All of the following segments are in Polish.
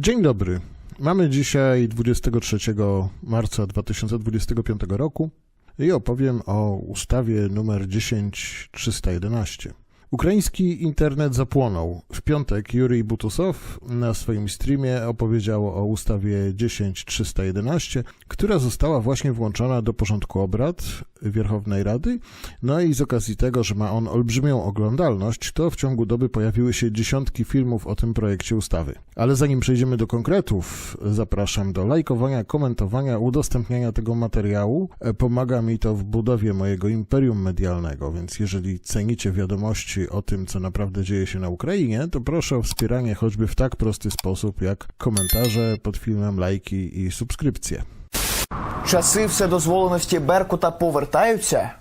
Dzień dobry. Mamy dzisiaj 23 marca 2025 roku i opowiem o ustawie numer 10311. Ukraiński internet zapłonął. W piątek Jurij Butusow na swoim streamie opowiedział o ustawie 10311, która została właśnie włączona do porządku obrad Wierchownej Rady. No i z okazji tego, że ma on olbrzymią oglądalność, to w ciągu doby pojawiły się dziesiątki filmów o tym projekcie ustawy. Ale zanim przejdziemy do konkretów, zapraszam do lajkowania, komentowania, udostępniania tego materiału. Pomaga mi to w budowie mojego imperium medialnego, więc jeżeli cenicie wiadomości o tym, co naprawdę dzieje się na Ukrainie, то proszę o wspieranie choćby w tak prosty sposób jak komentarze pod filmem, lajki i subskrypcje. Часи вседозволеності Беркута повертаються.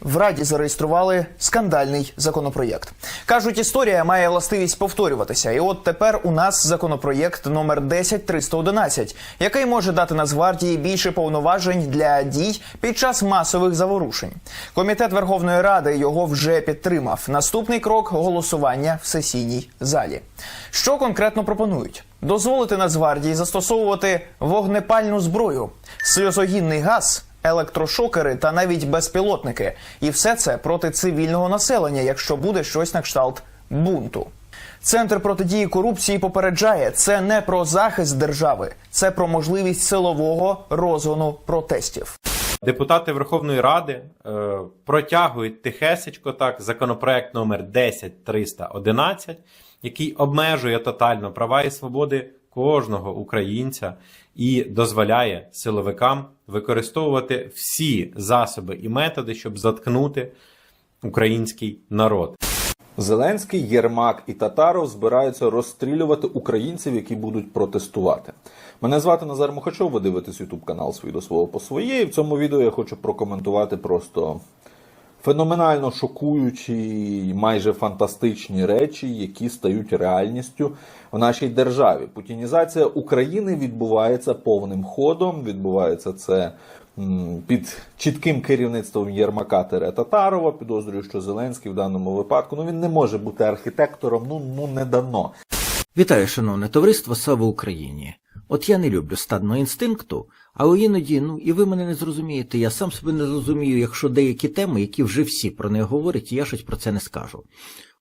В Раді зареєстрували скандальний законопроєкт. Кажуть, історія має властивість повторюватися. І от тепер у нас законопроєкт номер 10311, який може дати Нацгвардії більше повноважень для дій під час масових заворушень. Комітет Верховної Ради його вже підтримав. Наступний крок голосування в сесійній залі. Що конкретно пропонують? Дозволити Нацгвардії застосовувати вогнепальну зброю, сльозогінний газ, електрошокери та навіть безпілотники. І все це проти цивільного населення, якщо буде щось на кшталт бунту. Центр протидії корупції попереджає, це не про захист держави, це про можливість силового розгону протестів. Депутати Верховної Ради е, протягують тихесечко так законопроект номер 10311, який обмежує тотально права і свободи кожного українця і дозволяє силовикам використовувати всі засоби і методи, щоб заткнути український народ. Зеленський, Єрмак і Татаров збираються розстрілювати українців, які будуть протестувати. Мене звати Назар Мухачов, ви дивитесь YouTube канал «Свій до свого по своє. В цьому відео я хочу прокоментувати просто феноменально шокуючі, майже фантастичні речі, які стають реальністю в нашій державі. Путінізація України відбувається повним ходом. Відбувається це під чітким керівництвом Єрмака Тере Татарова. Підозрюю, що Зеленський в даному випадку ну він не може бути архітектором. Ну ну не дано. Вітаю, шановне товариство, слава Україні! От я не люблю стадного інстинкту, але іноді, ну і ви мене не зрозумієте, я сам себе не зрозумію, якщо деякі теми, які вже всі про них говорять, я щось про це не скажу.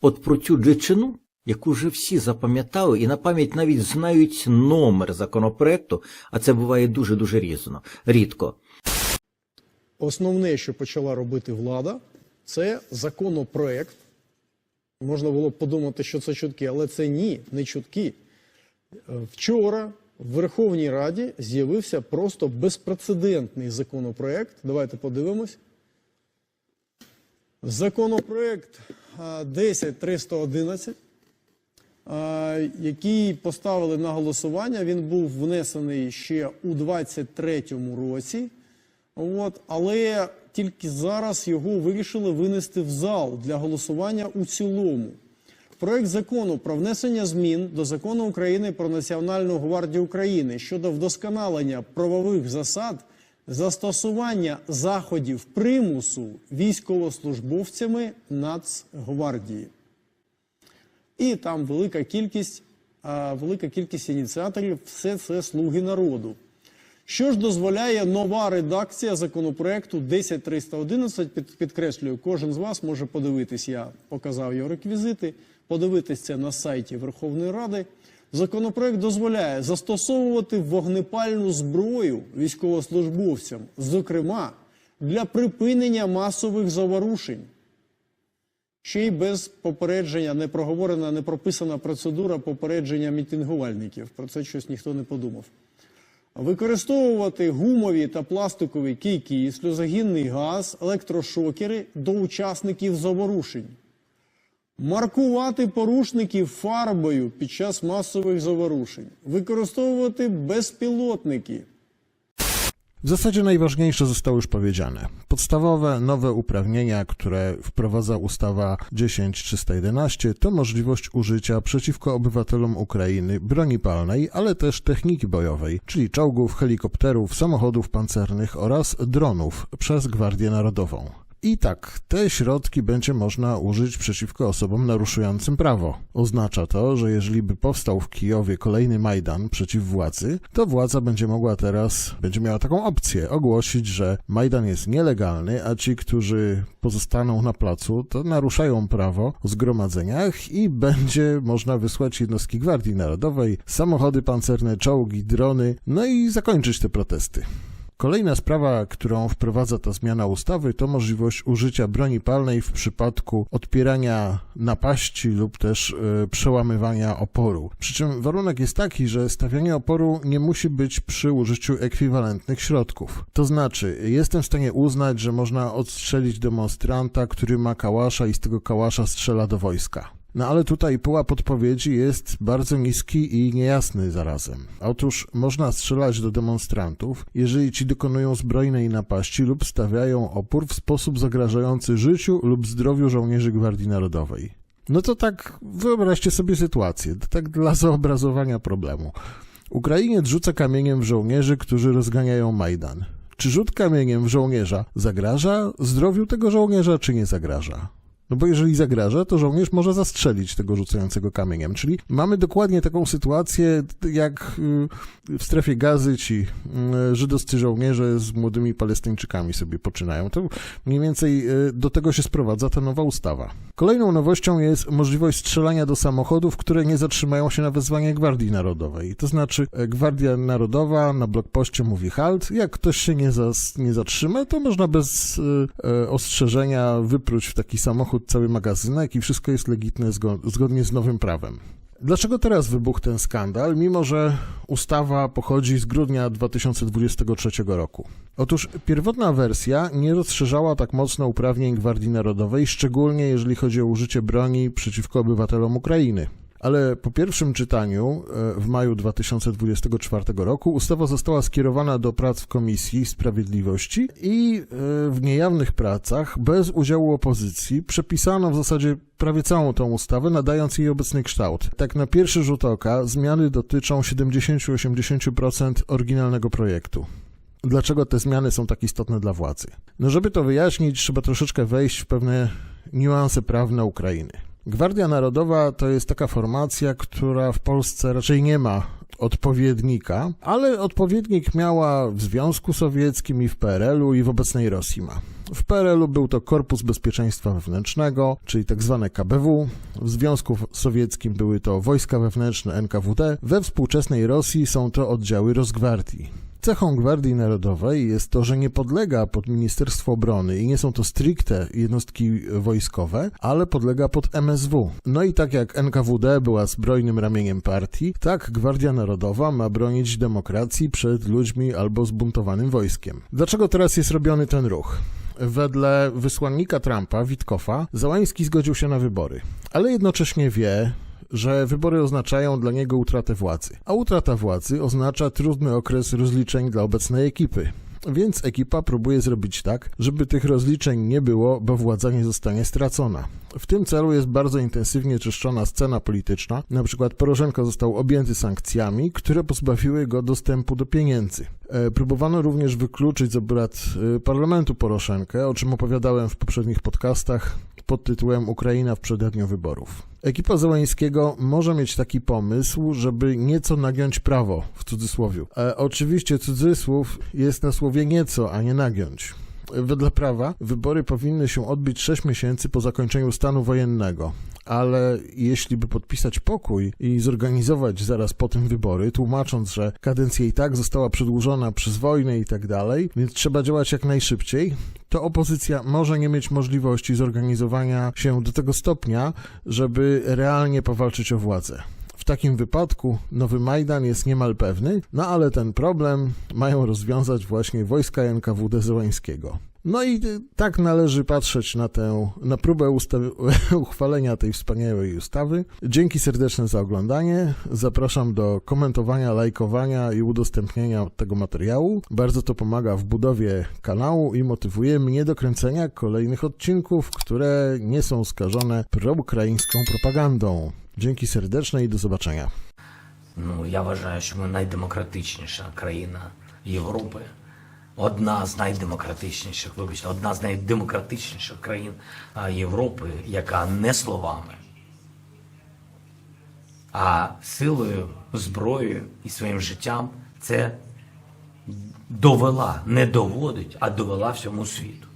От про цю джичину, яку вже всі запам'ятали і на пам'ять навіть знають номер законопроекту, а це буває дуже-дуже різно, рідко. Основне, що почала робити влада, це законопроект. Можна було б подумати, що це чутки, але це ні, не чутки. Е, Вчора в Верховній Раді з'явився просто безпрецедентний законопроект. Давайте подивимось. Законопроект а, 10311, який поставили на голосування. Він був внесений ще у 2023 році. От, але тільки зараз його вирішили винести в зал для голосування у цілому. Проект закону про внесення змін до закону України про Національну гвардію України щодо вдосконалення правових засад застосування заходів примусу військовослужбовцями Нацгвардії. І там велика кількість, велика кількість ініціаторів, все це слуги народу. Що ж дозволяє нова редакція законопроекту 10311, під, підкреслюю, кожен з вас може подивитись, я показав його реквізити, подивитись це на сайті Верховної Ради. Законопроект дозволяє застосовувати вогнепальну зброю військовослужбовцям, зокрема для припинення масових заворушень. Ще й без попередження не проговорена, не прописана процедура попередження мітингувальників. Про це щось ніхто не подумав. Використовувати гумові та пластикові кийки, сльозогінний газ, електрошокери до учасників заворушень. Маркувати порушників фарбою під час масових заворушень. Використовувати безпілотники. W zasadzie najważniejsze zostało już powiedziane. Podstawowe, nowe uprawnienia, które wprowadza ustawa 10311, to możliwość użycia przeciwko obywatelom Ukrainy broni palnej, ale też techniki bojowej, czyli czołgów, helikopterów, samochodów pancernych oraz dronów przez Gwardię Narodową. I tak, te środki będzie można użyć przeciwko osobom naruszującym prawo. Oznacza to, że jeżeli by powstał w Kijowie kolejny Majdan przeciw władzy, to władza będzie mogła teraz, będzie miała taką opcję ogłosić, że Majdan jest nielegalny, a ci, którzy pozostaną na placu, to naruszają prawo o zgromadzeniach i będzie można wysłać jednostki Gwardii Narodowej, samochody pancerne, czołgi, drony, no i zakończyć te protesty. Kolejna sprawa, którą wprowadza ta zmiana ustawy, to możliwość użycia broni palnej w przypadku odpierania napaści lub też e, przełamywania oporu. Przy czym warunek jest taki, że stawianie oporu nie musi być przy użyciu ekwiwalentnych środków. To znaczy, jestem w stanie uznać, że można odstrzelić demonstranta, który ma kałasza i z tego kałasza strzela do wojska. No ale tutaj pułap odpowiedzi jest bardzo niski i niejasny zarazem. Otóż można strzelać do demonstrantów, jeżeli ci dokonują zbrojnej napaści lub stawiają opór w sposób zagrażający życiu lub zdrowiu żołnierzy Gwardii Narodowej. No to tak wyobraźcie sobie sytuację, tak dla zobrazowania problemu. Ukrainiec rzuca kamieniem w żołnierzy, którzy rozganiają Majdan. Czy rzut kamieniem w żołnierza zagraża zdrowiu tego żołnierza, czy nie zagraża? No bo jeżeli zagraża, to żołnierz może zastrzelić tego rzucającego kamieniem. Czyli mamy dokładnie taką sytuację, jak y, w strefie gazy ci y, żydowscy żołnierze z młodymi Palestyńczykami sobie poczynają. To mniej więcej y, do tego się sprowadza ta nowa ustawa. Kolejną nowością jest możliwość strzelania do samochodów, które nie zatrzymają się na wezwanie Gwardii Narodowej. To znaczy e, Gwardia Narodowa na blokpoście mówi halt, jak ktoś się nie, zas, nie zatrzyma, to można bez e, ostrzeżenia wypróć w taki samochód cały magazynek i wszystko jest legitne zgo- zgodnie z nowym prawem. Dlaczego teraz wybuchł ten skandal, mimo że ustawa pochodzi z grudnia 2023 roku? Otóż pierwotna wersja nie rozszerzała tak mocno uprawnień Gwardii Narodowej, szczególnie jeżeli chodzi o użycie broni przeciwko obywatelom Ukrainy. Ale po pierwszym czytaniu e, w maju 2024 roku ustawa została skierowana do prac w Komisji Sprawiedliwości i e, w niejawnych pracach, bez udziału opozycji, przepisano w zasadzie prawie całą tą ustawę, nadając jej obecny kształt. Tak na pierwszy rzut oka zmiany dotyczą 70-80% oryginalnego projektu. Dlaczego te zmiany są tak istotne dla władzy? No, żeby to wyjaśnić, trzeba troszeczkę wejść w pewne niuanse prawne Ukrainy. Gwardia Narodowa to jest taka formacja, która w Polsce raczej nie ma odpowiednika, ale odpowiednik miała w Związku Sowieckim i w PRL-u i w obecnej Rosji ma. W PRL-u był to Korpus Bezpieczeństwa Wewnętrznego, czyli tak zwane KBW. W Związku Sowieckim były to Wojska Wewnętrzne NKWD. We współczesnej Rosji są to oddziały Rosgwardii. Cechą Gwardii Narodowej jest to, że nie podlega pod Ministerstwo Obrony i nie są to stricte jednostki wojskowe, ale podlega pod MSW. No i tak jak NKWD była zbrojnym ramieniem partii, tak Gwardia Narodowa ma bronić demokracji przed ludźmi albo zbuntowanym wojskiem. Dlaczego teraz jest robiony ten ruch? Wedle wysłannika Trumpa, Witkowa, Załański zgodził się na wybory, ale jednocześnie wie, że wybory oznaczają dla niego utratę władzy, a utrata władzy oznacza trudny okres rozliczeń dla obecnej ekipy. Więc ekipa próbuje zrobić tak, żeby tych rozliczeń nie było, bo władza nie zostanie stracona. W tym celu jest bardzo intensywnie czyszczona scena polityczna. Na przykład Poroszenko został objęty sankcjami, które pozbawiły go dostępu do pieniędzy. E, Próbowano również wykluczyć z obrad e, parlamentu Poroszenkę, o czym opowiadałem w poprzednich podcastach pod tytułem Ukraina w przededniu wyborów. Ekipa Zełańskiego może mieć taki pomysł, żeby nieco nagiąć prawo, w cudzysłowie. E, oczywiście cudzysłów jest na słowie nieco, a nie nagiąć. Wedle prawa wybory powinny się odbyć 6 miesięcy po zakończeniu stanu wojennego, ale jeśli by podpisać pokój i zorganizować zaraz po tym wybory, tłumacząc, że kadencja i tak została przedłużona przez wojnę i tak dalej, więc trzeba działać jak najszybciej, to opozycja może nie mieć możliwości zorganizowania się do tego stopnia, żeby realnie powalczyć o władzę. W takim wypadku nowy Majdan jest niemal pewny, no ale ten problem mają rozwiązać właśnie wojska NKWD Zełańskiego. No i y, tak należy patrzeć na tę, na próbę uchwalenia tej wspaniałej ustawy. Dzięki serdeczne za oglądanie. Zapraszam do komentowania, lajkowania i udostępnienia tego materiału. Bardzo to pomaga w budowie kanału i motywuje mnie do kręcenia kolejnych odcinków, które nie są skażone proukraińską propagandą. Dzięki serdeczne i do zobaczenia. No, ja uważam, że my najdemokratyczniejsza kraina Europy. Одна з найдемократичніших, вибачте, одна з найдемократичніших країн Європи, яка не словами, а силою, зброєю і своїм життям це довела, не доводить, а довела всьому світу.